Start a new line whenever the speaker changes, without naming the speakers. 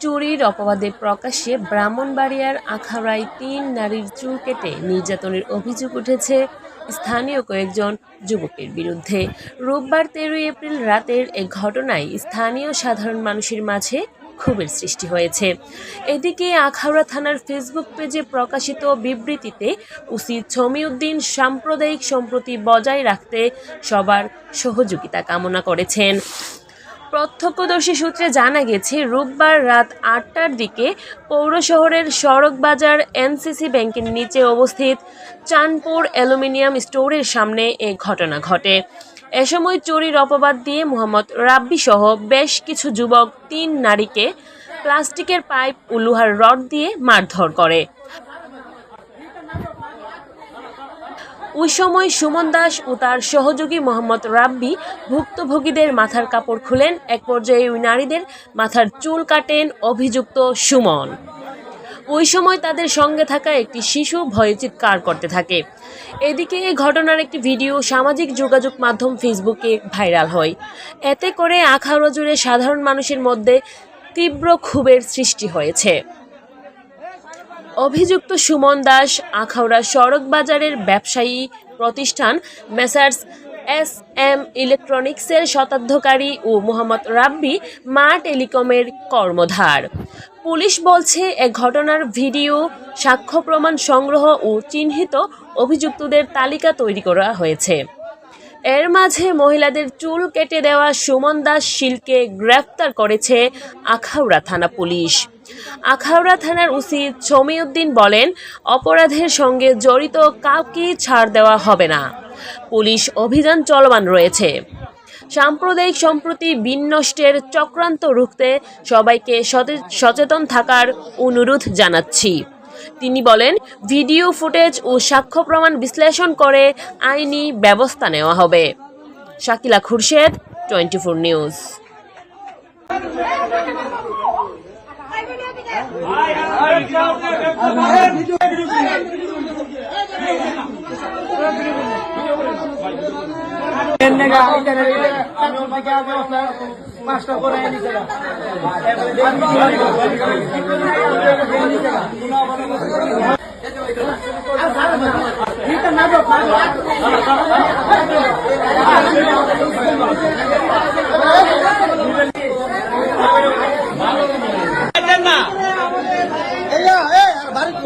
চুরির অপবাদে প্রকাশ্যে ব্রাহ্মণবাড়িয়ার আখাউড়ায় তিন নারীর চুল কেটে নির্যাতনের অভিযোগ উঠেছে স্থানীয় কয়েকজন যুবকের বিরুদ্ধে। রোববার তেরোই এপ্রিল রাতের এ ঘটনায় স্থানীয় সাধারণ মানুষের মাঝে ক্ষোভের সৃষ্টি হয়েছে। এদিকে আখাউড়া থানার ফেসবুক পেজে প্রকাশিত বিবৃতিতে ওসি ছমিউদ্দিন সাম্প্রদায়িক সম্প্রতি বজায় রাখতে সবার সহযোগিতা কামনা করেছেন। প্রত্যক্ষদর্শী সূত্রে জানা গেছে, রোববার রাত আটটার দিকে পৌর শহরের সড়ক বাজার এনসিসি ব্যাংকের নিচে অবস্থিত চাঁদপুর অ্যালুমিনিয়াম স্টোরের সামনে এ ঘটনা ঘটে। এ সময় চুরির অপবাদ দিয়ে মোহাম্মদ রাব্বি সহ বেশ কিছু যুবক, তিন নারীকে প্লাস্টিকের পাইপ ও লোহার রড দিয়ে মারধর করে। ওই সময় সুমন দাস ও তার সহযোগী মোহাম্মদ রাব্বি ভুক্তভোগীদের মাথার কাপড় খুলেন। এক পর্যায়ে ওই নারীদের মাথার চুল কাটেন অভিযুক্ত সুমন। ওই সময় তাদের সঙ্গে থাকা একটি শিশু ভয়ে চিৎকার করতে থাকে। এদিকে এই ঘটনার একটি ভিডিও সামাজিক যোগাযোগ মাধ্যম ফেসবুকে ভাইরাল হয়। এতে করে আখাউড়া জুড়ে সাধারণ মানুষের মধ্যে তীব্র ক্ষোভের সৃষ্টি হয়েছে। অভিযুক্ত সুমন দাস, আখাউড়া সড়ক বাজারের ব্যবসায়ী প্রতিষ্ঠান মেসার্স এস এম ইলেকট্রনিক্সের শতাব্দকারী ও মোহাম্মদ রাব্বি মা টেলিকমের কর্মধার। পুলিশ বলছে, এ ঘটনার ভিডিও, সাক্ষ্য প্রমাণ সংগ্রহ ও চিহ্নিত অভিযুক্তদের তালিকা তৈরি করা হয়েছে। এর মাঝে মহিলাদের চুল কেটে দেওয়া সুমন দাস শিলকে গ্রেফতার করেছে আখাউড়া থানা পুলিশ। আখাউড়া থানার ওসি ছমিউদ্দিন বলেন, অপরাধের সঙ্গে জড়িত কাউকে ছাড় দেওয়া হবে না। পুলিশ অভিযান চলমান রয়েছে। সাম্প্রদায়িক সম্প্রতি বিনষ্টের চক্রান্ত রুখতে সবাইকে সচেতন থাকার অনুরোধ জানাচ্ছি। তিনি বলেন, ভিডিও ফুটেজ ও সাক্ষ্য প্রমাণ বিশ্লেষণ করে আইনি ব্যবস্থা নেওয়া হবে। Shakila Khurshed, twenty four news.
পাঁচটা করে নিচে না